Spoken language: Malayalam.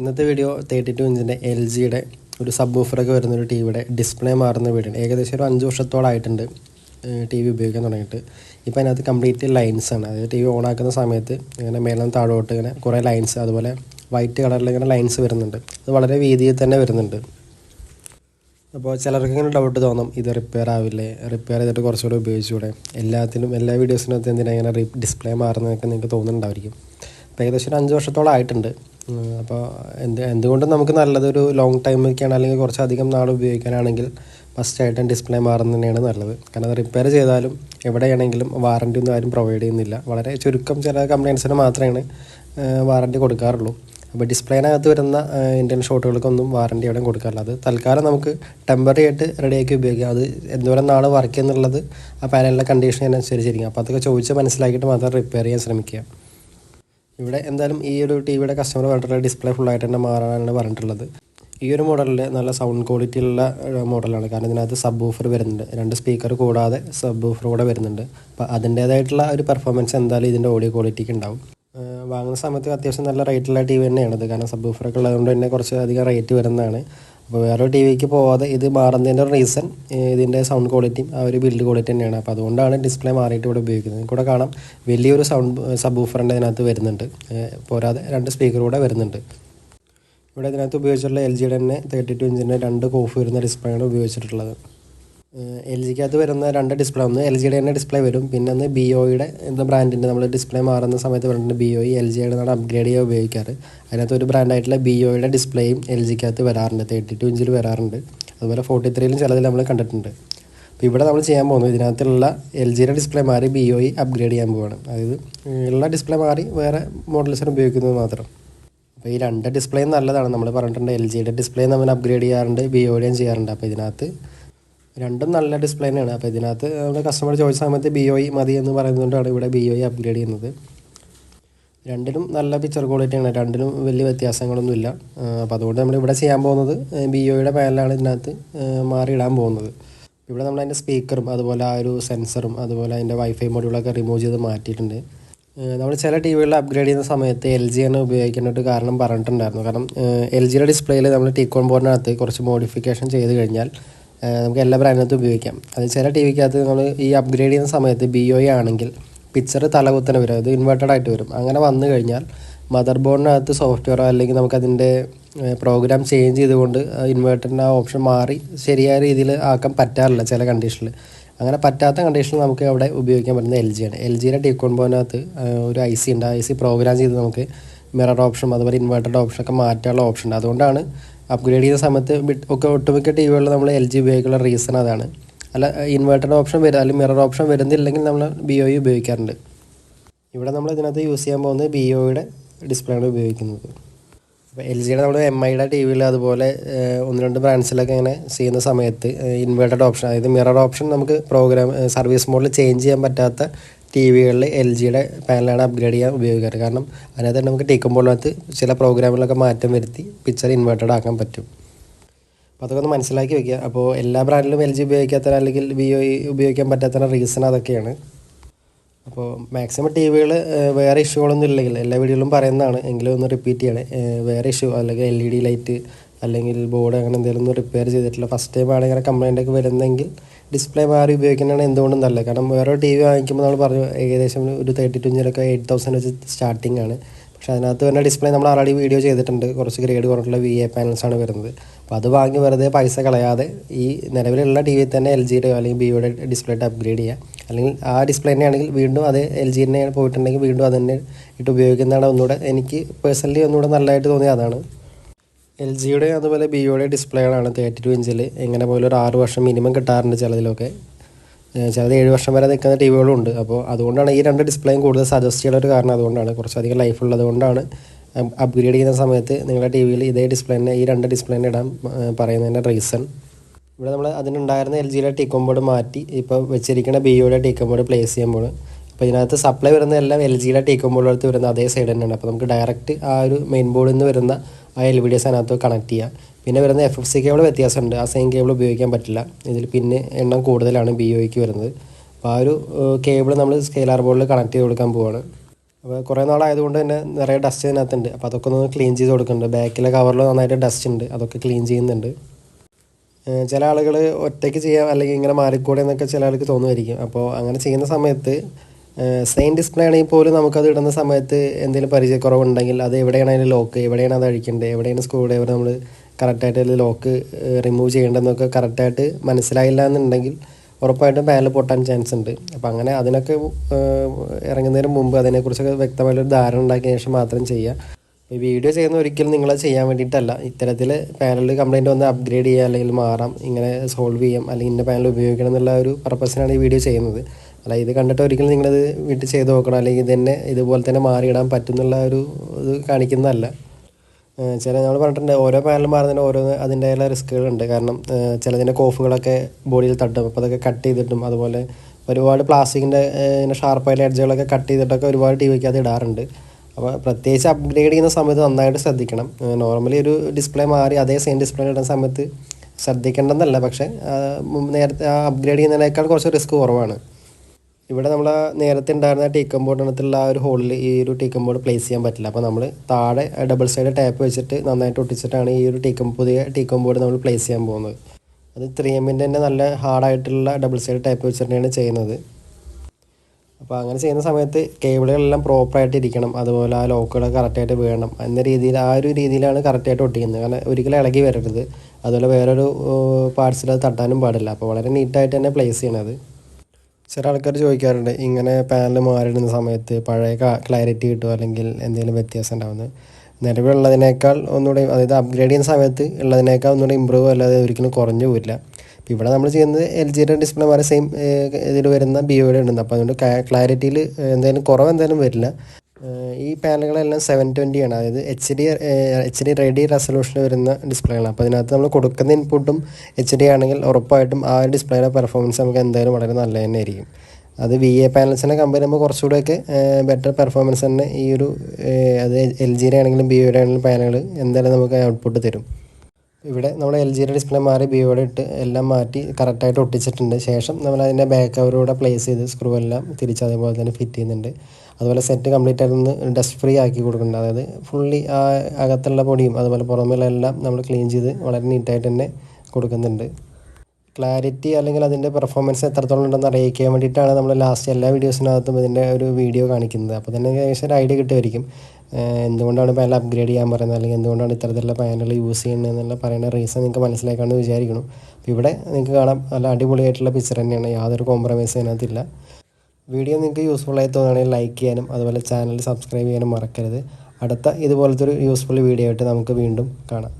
ഇന്നത്തെ വീഡിയോ തേർട്ടി ടു ഇഞ്ചിന്റെ എൽ ജിയുടെ ഒരു സബ് ഓഫറൊക്കെ വരുന്ന ഒരു ടി വിയുടെ ഡിസ്പ്ലേ മാറുന്ന വീഡിയോ ഏകദേശം ഒരു അഞ്ച് വർഷത്തോളമായിട്ടുണ്ട് ടി വി ഉപയോഗിക്കാൻ തുടങ്ങിയിട്ട്. ഇപ്പോൾ അതിനകത്ത് കംപ്ലീറ്റ് ലൈൻസ് ആണ്. അതായത് ടി വി ഓൺ ആക്കുന്ന സമയത്ത് ഇങ്ങനെ നിന്ന് താഴോട്ട് ഇങ്ങനെ കുറേ ലൈൻസ് അതുപോലെ വൈറ്റ് കളറിൽ ഇങ്ങനെ ലൈൻസ് വരുന്നുണ്ട്. അത് വളരെ വീതിയിൽ തന്നെ വരുന്നുണ്ട്. അപ്പോൾ ചിലർക്ക് ഇങ്ങനെ ഡൗട്ട് തോന്നും ഇത് റിപ്പയർ ആവില്ലേ? റിപ്പയർ ചെയ്തിട്ട് കുറച്ചുകൂടെ ഉപയോഗിച്ചുകൂടെ എല്ലാത്തിനും എല്ലാ വീഡിയോസിനകത്ത് എന്തിനാണ് ഇങ്ങനെ ഡിസ്പ്ലേ മാറുന്നതൊക്കെ നിങ്ങൾക്ക് തോന്നുന്നുണ്ടായിരിക്കും. അപ്പോൾ ഏകദേശം ഒരു അഞ്ച് വർഷത്തോളം ആയിട്ടുണ്ട്. അപ്പോൾ എന്ത് എന്തുകൊണ്ടും നമുക്ക് നല്ലതൊരു ലോങ് ടൈമൊക്കെയാണ് അല്ലെങ്കിൽ കുറച്ചധികം നാൾ ഉപയോഗിക്കാനാണെങ്കിൽ ഫസ്റ്റായിട്ടും ഡിസ്പ്ലേ മാറുന്നത് തന്നെയാണ് നല്ലത്. കാരണം റിപ്പയർ ചെയ്താലും എവിടെയാണെങ്കിലും വാറണ്ടി ഒന്നും ആരും പ്രൊവൈഡ് ചെയ്യുന്നില്ല. വളരെ ചുരുക്കം ചില കംപ്ലയിൻസിന് മാത്രമാണ് വാറണ്ടി കൊടുക്കാറുള്ളൂ. അപ്പോൾ ഡിസ്പ്ലേനകത്ത് വരുന്ന ഇന്ത്യൻ ഷോട്ടുകൾക്കൊന്നും വാറണ്ടി എവിടെയും കൊടുക്കാറില്ല. അത് തൽക്കാലം നമുക്ക് ടെമ്പററി ആയിട്ട് റെഡിയാക്കി ഉപയോഗിക്കാം. അത് എന്തോരം നാൾ വർക്ക് ചെയ്യുന്നുള്ളത് ആ പാനലിന്റെ കണ്ടീഷൻ അനുസരിച്ചിരിക്കും. അപ്പോൾ അതൊക്കെ ചോദിച്ച് മനസ്സിലാക്കിയിട്ട് മാത്രം റിപ്പയർ ചെയ്യാൻ ശ്രമിക്കുക. ഇവിടെ എന്തായാലും ഈ ഒരു ടി വിയുടെ കസ്റ്റമർ പറഞ്ഞിട്ടുള്ള ഡിസ്പ്ലേ ഫുള്ളായിട്ട് തന്നെ മാറാനാണ് പറഞ്ഞിട്ടുള്ളത്. ഈ ഒരു മോഡലിൽ നല്ല സൗണ്ട് ക്വാളിറ്റി ഉള്ള മോഡലാണ് കാരണം ഇതിനകത്ത് സബ് ഓഫർ വരുന്നുണ്ട്. രണ്ട് സ്പീക്കർ കൂടാതെ സബ് ഓഫർ കൂടെ വരുന്നുണ്ട്. അപ്പോൾ അതിന്റേതായിട്ടുള്ള ഒരു പെർഫോമൻസ് എന്തായാലും ഇതിന്റെ ഓഡിയോ ക്വാളിറ്റിക്ക് ഉണ്ടാവും. വാങ്ങുന്ന സമയത്ത് അത്യാവശ്യം നല്ല റേറ്റുള്ള ടി വി തന്നെയാണത്. കാരണം സബ് ബൂഫറൊക്കെ ഉള്ളതുകൊണ്ട് തന്നെ കുറച്ച് അധികം റേറ്റ് വരുന്നതാണ്. അപ്പോൾ വേറെ ടി വിക്ക് പോവാതെ ഇത് മാറുന്നതിന്റെ റീസൺ ഇതിന്റെ സൗണ്ട് ക്വാളിറ്റിയും ആ ഒരു ബിൽഡ് ക്വാളിറ്റി തന്നെയാണ്. അപ്പോൾ അതുകൊണ്ടാണ് ഡിസ്പ്ലേ മാറിയിട്ട് ഇവിടെ ഉപയോഗിക്കുന്നത്. കൂടെ കാണാം വലിയൊരു സൗണ്ട് സബ് ഊഫറിന്റെ ഇതിനകത്ത് വരുന്നുണ്ട്. പോരാതെ രണ്ട് സ്പീക്കർ കൂടെ വരുന്നുണ്ട്. ഇവിടെ ഇതിനകത്ത് ഉപയോഗിച്ചിട്ടുള്ള എൽ ജിയുടെ തന്നെ തേർട്ടി ടു ഇഞ്ചിന്റെ രണ്ട് കോഫ് വരുന്ന ഡിസ്പ്ലേ ആണ് ഉപയോഗിച്ചിട്ടുള്ളത്. എൽ ജിക്കകത്ത് വരുന്ന രണ്ട് ഡിസ്പ്ലേ ഒന്ന് എൽ ജിയുടെ തന്നെ ഡിസ്പ്ലേ വരും പിന്നെ ഒന്ന് ബി ഒയുടെ എന്ന ബ്രാൻഡിന്റെ നമ്മൾ ഡിസ്പ്ലേ മാറുന്ന സമയത്ത് പറഞ്ഞിട്ട് ബി ഒ എൽ ജിയുടെ നമ്മൾ അപ്ഗ്രേഡ് ചെയ്യാൻ ഉപയോഗിക്കാറ്. അതിനകത്ത് ഒരു ബ്രാൻഡായിട്ടുള്ള ബി ഒയുടെ ഡിസ്പ്ലേയും എൽ ജിക്കകത്ത് വരാറുണ്ട് തേർട്ടി ടു ഇഞ്ചിൽ വരാറുണ്ട്. അതുപോലെ ഫോർട്ടി ത്രീയിലും ചിലതിൽ നമ്മൾ കണ്ടിട്ടുണ്ട്. അപ്പോൾ ഇവിടെ നമ്മൾ ചെയ്യാൻ പോകുന്നത് ഇതിനകത്തുള്ള എൽ ജിയുടെ ഡിസ്പ്ലേ മാറി ബി ഒ അപ്ഗ്രേഡ് ചെയ്യാൻ പോവാണ്. അതായത് ഉള്ള ഡിസ്പ്ലേ മാറി വേറെ മോഡൽസിന് ഉപയോഗിക്കുന്നത് മാത്രം. അപ്പോൾ ഈ രണ്ട് ഡിസ്പ്ലേയും നല്ലതാണ്. നമ്മൾ പറഞ്ഞിട്ടുണ്ട് എൽ ജിയുടെ ഡിസ്പ്ലേ നമ്മൾ അപ്ഗ്രേഡ് ചെയ്യാറുണ്ട് ബി ഒയുടെയും ചെയ്യാറുണ്ട്. അപ്പോൾ ഇതിനകത്ത് രണ്ടും നല്ല ഡിസ്പ്ലേ തന്നെയാണ്. അപ്പോൾ ഇതിനകത്ത് നമ്മുടെ കസ്റ്റമർ ചോദിച്ച സമയത്ത് ബി ഒ മതി എന്ന് പറയുന്നതുകൊണ്ടാണ് ഇവിടെ ബി ഒ അപ്ഗ്രേഡ് ചെയ്യുന്നത്. രണ്ടിനും നല്ല പിക്ചർ ക്വാളിറ്റിയാണ് രണ്ടിനും വലിയ വ്യത്യാസങ്ങളൊന്നുമില്ല. അപ്പോൾ അതുകൊണ്ട് നമ്മൾ ഇവിടെ ചെയ്യാൻ പോകുന്നത് ബി ഒയുടെ പാനലാണ് ഇതിനകത്ത് മാറിയിടാൻ പോകുന്നത്. ഇവിടെ നമ്മൾ അതിന്റെ സ്പീക്കറും അതുപോലെ ആ ഒരു സെൻസറും അതുപോലെ അതിന്റെ വൈഫൈ മൊഡ്യൂളൊക്കെ റിമൂവ് ചെയ്ത് മാറ്റിയിട്ടുണ്ട്. നമ്മൾ ചില ടി വികളിൽ അപ്ഗ്രേഡ് ചെയ്യുന്ന സമയത്ത് എൽ ജി ആണ് ഉപയോഗിക്കേണ്ട കാരണം പറഞ്ഞിട്ടുണ്ടായിരുന്നു. കാരണം എൽ ജിയുടെ ഡിസ്പ്ലേയിൽ നമ്മൾ ടീക്കോൺ ബോർഡിനകത്ത് കുറച്ച് മോഡിഫിക്കേഷൻ ചെയ്ത് കഴിഞ്ഞാൽ നമുക്ക് എല്ലാ ബ്രാൻഡിനകത്തും ഉപയോഗിക്കാം. അത് ചില ടി വിക്കകത്ത് നമ്മൾ ഈ അപ്ഗ്രേഡ് ചെയ്യുന്ന സമയത്ത് ബി ഒ ആണെങ്കിൽ പിക്ചർ തലകുത്തനെ വരും. അത് ഇൻവേർട്ടഡ് ആയിട്ട് വരും. അങ്ങനെ വന്നു കഴിഞ്ഞാൽ മദർ ബോർഡിനകത്ത് സോഫ്റ്റ്വെയറോ അല്ലെങ്കിൽ നമുക്കതിന്റെ പ്രോഗ്രാം ചേഞ്ച് ചെയ്തുകൊണ്ട് ഇൻവേർട്ടറിന്റെ ആ ഓപ്ഷൻ മാറി ശരിയായ രീതിയിൽ ആക്കാൻ പറ്റാറില്ല ചില കണ്ടീഷനിൽ അങ്ങനെ പറ്റാത്ത കണ്ടീഷനിൽ നമുക്ക് അവിടെ ഉപയോഗിക്കാൻ പറ്റുന്ന എൽ ജിയാണ് എൽ ജിയുടെ ടീക്കോൺ ബോർഡിനകത്ത് ഒരു ഐ സി ഉണ്ട്. ഐ സി പ്രോഗ്രാം ചെയ്ത് നമുക്ക് മിറർ ഓപ്ഷൻ അതുപോലെ ഇൻവേർട്ടറുടെ ഓപ്ഷനൊക്കെ മാറ്റാനുള്ള ഓപ്ഷൻ ഉണ്ട്. അതുകൊണ്ടാണ് അപ്ഗ്രേഡ് ചെയ്യുന്ന സമയത്ത് ഒക്കെ ഒട്ടുമിക്ക ടി വികളിൽ നമ്മൾ എൽ ജി ഉപയോഗിക്കാനുള്ള റീസൺ അതാണ്. അല്ല ഇൻവേർട്ടഡ് ഓപ്ഷൻ വരും അല്ലെങ്കിൽ മിറർ ഓപ്ഷൻ വരുന്നില്ലെങ്കിൽ നമ്മൾ ബി ഒ ഉപയോഗിക്കാറുണ്ട്. ഇവിടെ നമ്മൾ ഇതിനകത്ത് യൂസ് ചെയ്യാൻ പോകുന്നത് ബി ഒയുടെ ഡിസ്പ്ലേ ആണ് ഉപയോഗിക്കുന്നത്. അപ്പോൾ എൽ ജിയുടെ നമ്മൾ എം ഐയുടെ ടി വിയിൽ അതുപോലെ ഒന്ന് രണ്ട് ബ്രാൻഡ്സിലൊക്കെ ഇങ്ങനെ ചെയ്യുന്ന സമയത്ത് ഇൻവേർട്ടഡ് ഓപ്ഷൻ അതായത് മിറർ ഓപ്ഷൻ നമുക്ക് പ്രോഗ്രാം സർവീസ് മോഡിൽ ചേഞ്ച് ചെയ്യാൻ പറ്റാത്ത ടി വികളിൽ എൽ ജിയുടെ പാനലാണ് അപ്ഗ്രേഡ് ചെയ്യാൻ ഉപയോഗിക്കാറ്. കാരണം അതിനകത്ത് തന്നെ നമുക്ക് ടീക്കുമ്പോഴത്ത് ചില പ്രോഗ്രാമിലൊക്കെ മാറ്റം വരുത്തി പിക്ചർ ഇൻവേർട്ടഡ് ആക്കാൻ പറ്റും. അപ്പോൾ അതൊക്കെ ഒന്ന് മനസ്സിലാക്കി വെക്കുക. അപ്പോൾ എല്ലാ ബ്രാൻഡിലും എൽ ജി ഉപയോഗിക്കാത്ത അല്ലെങ്കിൽ വി ഒ ഉപയോഗിക്കാൻ പറ്റാത്ത റീസൺ അതൊക്കെയാണ്. അപ്പോൾ മാക്സിമം ടി വികൾ വേറെ ഇഷ്യൂകളൊന്നും ഇല്ലെങ്കിൽ എല്ലാ വീഡിയോയിലും പറയുന്നതാണ്. എങ്കിലും ഒന്ന് റിപ്പീറ്റ് ചെയ്യണേ. വേറെ ഇഷ്യൂ അല്ലെങ്കിൽ എൽ ഇ ഡി ലൈറ്റ് അല്ലെങ്കിൽ ബോർഡ് അങ്ങനെ എന്തെങ്കിലും ഒന്ന് റിപ്പയർ ചെയ്തിട്ടില്ല ഫസ്റ്റ് ടൈം ആണ് ഇങ്ങനെ കംപ്ലൈന്റ് ഒക്കെ വരുന്നെങ്കിൽ ഡിസ്പ്ലേ മാറി ഉപയോഗിക്കുന്നതാണ് എന്തുകൊണ്ടും നല്ലത്. കാരണം വേറെ ടി വി വാങ്ങിക്കുമ്പോൾ നമ്മൾ പറഞ്ഞു ഏകദേശം ഒരു തേർട്ടി ടു ഇഞ്ചിലൊക്കെ എയ്റ്റ് തൗസൻഡ് വെച്ച് സ്റ്റാർട്ടിംഗ് ആണ്. പക്ഷേ അതിനകത്ത് വരുന്ന ഡിസ്പ്ലേ നമ്മൾ ആൾറെഡി വീഡിയോ ചെയ്തിട്ടുണ്ട്. കുറച്ച് ഗ്രേഡ് കുറഞ്ഞിട്ടുള്ള വി എ പാനൽസ് ആണ് വരുന്നത്. അപ്പോൾ അത് വാങ്ങി വെറുതെ പൈസ കളയാതെ ഈ നിലവിലുള്ള ടി വി തന്നെ എൽ ജിയുടെ അല്ലെങ്കിൽ ബിയുടെ ഡിസ്പ്ലേ ആയിട്ട് അപ്ഗ്രേഡ് ചെയ്യുക അല്ലെങ്കിൽ ആ ഡിസ്പ്ലേ തന്നെയാണെങ്കിൽ വീണ്ടും അത് എൽ ജി തന്നെ പോയിട്ടുണ്ടെങ്കിൽ വീണ്ടും അത് തന്നെ ഇട്ട് ഉപയോഗിക്കുന്നതാണ് ഒന്നുകൂടെ എനിക്ക് പേഴ്സണലി ഒന്നുകൂടെ നല്ലതായിട്ട് തോന്നിയത് അതാണ്. എൽ ജിയുടെ അതുപോലെ ബിയുടെ ഡിസ്പ്ലേകളാണ് തേർട്ടി ടു ഇഞ്ചിൽ എങ്ങനെ പോലും ഒരു ആറ് വർഷം മിനിമം കിട്ടാറുണ്ട് ചിലതിലൊക്കെ. ചിലത് ഏഴ് വർഷം വരെ നിൽക്കുന്ന ടി വികളും ഉണ്ട്. അപ്പോൾ അതുകൊണ്ടാണ് ഈ രണ്ട് ഡിസ്പ്ലേയും കൂടുതൽ സജസ്റ്റ് ചെയ്യുന്ന ഒരു കാരണം അതുകൊണ്ടാണ്. കുറച്ചധികം ലൈഫ് ഉള്ളത് കൊണ്ടാണ്. അപ്ഗ്രേഡ് ചെയ്യുന്ന സമയത്ത് നിങ്ങളുടെ ടി വിയിൽ ഇതേ ഡിസ്പ്ലേ തന്നെ ഈ രണ്ട് ഡിസ്പ്ലേ തന്നെ ഇടാൻ പറയുന്നതിന്റെ റീസൺ. ഇവിടെ നമ്മൾ അതിനുണ്ടായിരുന്ന എൽ ജിയുടെ ടീക്കോം ബോർഡ് മാറ്റി ഇപ്പോൾ വെച്ചിരിക്കുന്ന ബിയുടെ ടീക്കോം ബോർഡ് പ്ലേസ് ചെയ്യുമ്പോൾ അപ്പോൾ ഇതിനകത്ത് സപ്ലൈ വരുന്ന എല്ലാം എൽ ജിയുടെ ടീക്കോം ബോർഡ് അടുത്ത് വരുന്ന അതേ സൈഡ് തന്നെയാണ്. അപ്പോൾ നമുക്ക് ഡയറക്റ്റ് ആ ഒരു മെയിൻ ബോർഡിൽ നിന്ന് വരുന്ന ആ എൽ വി ഡി എസ് അതിനകത്ത് കണക്ട് ചെയ്യാം. പിന്നെ വരുന്ന എഫ് എഫ് സി കേബിൾ വ്യത്യാസമുണ്ട്. ആ സെയിം കേബിൾ ഉപയോഗിക്കാൻ പറ്റില്ല. ഇതിൽ പിന്നെ എണ്ണം കൂടുതലാണ് ബി ഒയ്ക്ക് വരുന്നത്. അപ്പോൾ ആ ഒരു കേബിൾ നമ്മൾ സ്കെയിലാർ ബോർഡിൽ കണക്ട് ചെയ്ത് കൊടുക്കാൻ പോവാണ്. അപ്പോൾ കുറേ നാളായതുകൊണ്ട് തന്നെ നിറയെ ഡസ്റ്റ് ഇതിനകത്തുണ്ട്. അപ്പോൾ അതൊക്കെ ഒന്ന് ക്ലീൻ ചെയ്ത് കൊടുക്കുന്നുണ്ട്. ബാക്കിലെ കവറിൽ നന്നായിട്ട് ഡസ്റ്റ് ഉണ്ട്. അതൊക്കെ ക്ലീൻ ചെയ്യുന്നുണ്ട്. ചില ആളുകൾ ഒറ്റയ്ക്ക് ചെയ്യാം അല്ലെങ്കിൽ ഇങ്ങനെ മാറിക്കൂടെ എന്നൊക്കെ ചില ആൾക്ക് തോന്നുമായിരിക്കും. അപ്പോൾ അങ്ങനെ ചെയ്യുന്ന സമയത്ത് സെയിം ഡിസ്പ്ലേ ആണെങ്കിൽ പോലും നമുക്കത് ഇടുന്ന സമയത്ത് എന്തെങ്കിലും പരിചയക്കുറവുണ്ടെങ്കിൽ അത് എവിടെയാണ് അതിന്റെ ലോക്ക് എവിടെയാണ് അത് അഴിക്കേണ്ടത് എവിടെയാണ് സ്ക്രൂ ഡ്രൈവർ നമ്മൾ കറക്റ്റായിട്ട് അതിൽ ലോക്ക് റിമൂവ് ചെയ്യേണ്ടതെന്നൊക്കെ കറക്റ്റായിട്ട് മനസ്സിലായില്ല എന്നുണ്ടെങ്കിൽ ഉറപ്പായിട്ടും പാനൽ പൊട്ടാൻ ചാൻസ് ഉണ്ട്. അപ്പം അങ്ങനെ അതിനൊക്കെ ഇറങ്ങുന്നതിന് മുമ്പ് അതിനെക്കുറിച്ചൊക്കെ വ്യക്തമായിട്ടൊരു ധാരണ ഉണ്ടാക്കിയ ശേഷം മാത്രം ചെയ്യുക ഈ വീഡിയോ ചെയ്യുന്ന ഒരിക്കലും നിങ്ങളത് ചെയ്യാൻ വേണ്ടിയിട്ടല്ല. ഇത്തരത്തിൽ പാനലിൽ കംപ്ലൈന്റ് വന്ന് അപ്ഗ്രേഡ് ചെയ്യുക അല്ലെങ്കിൽ മാറാം ഇങ്ങനെ സോൾവ് ചെയ്യാം അല്ലെങ്കിൽ ഇന്ന പാനൽ ഉപയോഗിക്കണം എന്നുള്ള ഒരു പർപ്പസിനാണ് ഈ വീഡിയോ ചെയ്യുന്നത്. അല്ല ഇത് കണ്ടിട്ട് ഒരിക്കലും നിങ്ങളത് വീട്ടിൽ ചെയ്ത് നോക്കണം. അല്ലെങ്കിൽ ഇതന്നെ തന്നെ ഇതുപോലെ തന്നെ മാറിയിടാൻ പറ്റുന്നുള്ള ഒരു ഇത് കാണിക്കുന്നതല്ല. ചില നമ്മൾ പറഞ്ഞിട്ടുണ്ട് ഓരോ പാനൽ മാറുന്നതിന് ഓരോ അതിന്റെതായ റിസ്ക്കുകളുണ്ട് കാരണം ചിലതിന്റെ കോഫുകളൊക്കെ ബോഡിയിൽ തട്ടും. അപ്പോൾ അതൊക്കെ കട്ട് ചെയ്തിട്ടും അതുപോലെ ഒരുപാട് പ്ലാസ്റ്റിക്കിന്റെ ഇങ്ങനെ ഷാർപ്പായിട്ട് എഡ്ജുകളൊക്കെ കട്ട് ചെയ്തിട്ടൊക്കെ ഒരുപാട് ടി വിക്ക് അത് ഇടാറുണ്ട്. അപ്പോൾ പ്രത്യേകിച്ച് അപ്ഗ്രേഡ് ചെയ്യുന്ന സമയത്ത് നന്നായിട്ട് ശ്രദ്ധിക്കണം. നോർമലി ഒരു ഡിസ്പ്ലേ മാറി അതേ സെയിം ഡിസ്പ്ലേ ഇടുന്ന സമയത്ത് ശ്രദ്ധിക്കേണ്ടെന്നല്ല പക്ഷേ നേരത്തെ അപ്ഗ്രേഡ് ചെയ്യുന്നതിനേക്കാൾ കുറച്ച് റിസ്ക് കുറവാണ്. ഇവിടെ നമ്മൾ നേരത്തെ ഉണ്ടായിരുന്ന ടീക്കം ബോർഡിനകത്തുള്ള ആ ഒരു ഹോളിൽ ഈ ഒരു ടീക്കം ബോർഡ് പ്ലേസ് ചെയ്യാൻ പറ്റില്ല. അപ്പോൾ നമ്മൾ താഴെ ഡബിൾ സൈഡ് ടാപ്പ് വെച്ചിട്ട് നന്നായിട്ട് ഒട്ടിച്ചിട്ടാണ് ഈ ഒരു ടീക്കം പുതിയ ടീക്കം ബോർഡ് നമ്മൾ പ്ലേസ് ചെയ്യാൻ പോകുന്നത്. അത് ത്രീ എമ്മിന്റെ തന്നെ നല്ല ഹാർഡായിട്ടുള്ള ഡബിൾ സൈഡ് ടാപ്പ് വെച്ചിട്ടാണ് ചെയ്യുന്നത്. അപ്പോൾ അങ്ങനെ ചെയ്യുന്ന സമയത്ത് കേബിളുകളെല്ലാം പ്രോപ്പറായിട്ട് ഇരിക്കണം. അതുപോലെ ആ ലോക്കുകൾ കറക്റ്റായിട്ട് വേണം എന്ന രീതിയിൽ ആ ഒരു രീതിയിലാണ് കറക്റ്റായിട്ട് ഒട്ടിക്കുന്നത്. കാരണം ഒരിക്കലും ഇളകി വരരുത്. അതുപോലെ വേറൊരു പാർട്സിൽ അത് തട്ടാനും പാടില്ല. അപ്പോൾ വളരെ നീറ്റായിട്ട് തന്നെ പ്ലേസ് ചെയ്യണത്. ചില ആൾക്കാർ ചോദിക്കാറുണ്ട് ഇങ്ങനെ പാനൽ മാറിയിടുന്ന സമയത്ത് പഴയ ക്ലാരിറ്റി കിട്ടുമോ അല്ലെങ്കിൽ എന്തെങ്കിലും വ്യത്യാസം ഉണ്ടാവുന്നത്. നിലവിലുള്ളതിനേക്കാൾ ഒന്നുകൂടെ അതായത് അപ്ഗ്രേഡ് ചെയ്യുന്ന സമയത്ത് ഉള്ളതിനേക്കാൾ ഒന്നുകൂടെ ഇമ്പ്രൂവ് അല്ലാതെ ഒരിക്കലും കുറഞ്ഞു പോയില്ല ഇപ്പോൾ ഇവിടെ നമ്മൾ ചെയ്യുന്നത് എൽ ജിയുടെ ഡിസ്പ്ലേ മാറി സെയിം ഇതിൽ വരുന്ന ബിയോയുടെ ഉണ്ട് അപ്പോൾ അതുകൊണ്ട് ക്ലാരിറ്റിയിൽ എന്തെങ്കിലും കുറവ് എന്തായാലും വരില്ല. ഈ പാനലുകളെല്ലാം സെവൻ ട്വന്റി ആണ്. അതായത് H D H D ready റെസൊല്യൂഷനിൽ വരുന്ന ഡിസ്പ്ലേകളാണ് അപ്പോൾ അതിനകത്ത് നമ്മൾ കൊടുക്കുന്ന ഇൻപുട്ടും എച്ച് ഡി ആണെങ്കിൽ ഉറപ്പായിട്ടും ആ ഡിസ്പ്ലേയുടെ പെർഫോമൻസ് നമുക്ക് എന്തായാലും വളരെ നല്ല തന്നെ ആയിരിക്കും അത് വി എ പാനൽസിനെ കമ്പയർ ചെയ്യുമ്പോൾ കുറച്ചുകൂടെയൊക്കെ ബെറ്റർ പെർഫോമൻസ് തന്നെ ഈ ഒരു അത് എൽ ജിയുടെ ആണെങ്കിലും ബി ആണെങ്കിലും പാനലുകൾ എന്തായാലും നമുക്ക് ഔട്ട്പുട്ട് തരും. ഇവിടെ നമ്മൾ എൽ ജിയുടെ ഡിസ്പ്ലേ മാറി ബിയോടെ ഇട്ട് എല്ലാം മാറ്റി കറക്റ്റായിട്ട് ഒട്ടിച്ചിട്ടുണ്ട്. ശേഷം നമ്മൾ അതിന്റെ ബാക്ക് കവറൂടെ പ്ലേസ് ചെയ്ത് സ്ക്രൂ എല്ലാം തിരിച്ച് അതേപോലെ തന്നെ ഫിറ്റ് ചെയ്യുന്നുണ്ട്. അതുപോലെ സെറ്റ് കംപ്ലീറ്റ് ആയിട്ടൊന്ന് ഡസ്റ്റ് ഫ്രീ ആക്കി കൊടുക്കുന്നുണ്ട്. അതായത് ഫുള്ളി ആ അകത്തുള്ള പൊടിയും അതുപോലെ പുറമെയുള്ള എല്ലാം നമ്മൾ ക്ലീൻ ചെയ്ത് വളരെ നീറ്റായിട്ട് തന്നെ കൊടുക്കുന്നുണ്ട്. ക്ലാരിറ്റി അല്ലെങ്കിൽ അതിന്റെ പെർഫോമൻസ് എത്രത്തോളം ഉണ്ടെന്ന് അറിയിക്കാൻ വേണ്ടിയിട്ടാണ് നമ്മൾ ലാസ്റ്റ് എല്ലാ വീഡിയോസിനകത്തും ഇതിന്റെ ഒരു വീഡിയോ കാണിക്കുന്നത്. അപ്പോൾ തന്നെ ഏകദേശം ഒരു ഐഡിയ കിട്ടുമായിരിക്കും. എന്തുകൊണ്ടാണ് പാനൽ അപ്ഗ്രേഡ് ചെയ്യാൻ പറയുന്നത്? അല്ലെങ്കിൽ എന്തുകൊണ്ടാണ് ഇത്തരത്തിലുള്ള പാനൽ യൂസ് ചെയ്യുന്നത് എന്നുള്ള പറയുന്ന റീസൺ നിങ്ങൾക്ക് മനസ്സിലാക്കാമെന്ന് വിചാരിക്കണം അപ്പോൾ ഇവിടെ നിങ്ങൾക്ക് കാണാം നല്ല അടിപൊളിയായിട്ടുള്ള പിക്ചർ തന്നെയാണ്. യാതൊരു കോംപ്രമൈസ് അതിനകത്തില്ല. വീഡിയോ നിങ്ങൾക്ക് യൂസ്ഫുൾ ആയി തോന്നുകയാണെങ്കിൽ ലൈക്ക് ചെയ്യാനും അതുപോലെ ചാനൽ സബ്സ്ക്രൈബ് ചെയ്യാനും മറക്കരുത്. അടുത്ത ഇതുപോലത്തെ ഒരു യൂസ്ഫുൾ വീഡിയോ ആയിട്ട് നമുക്ക് വീണ്ടും കാണാം.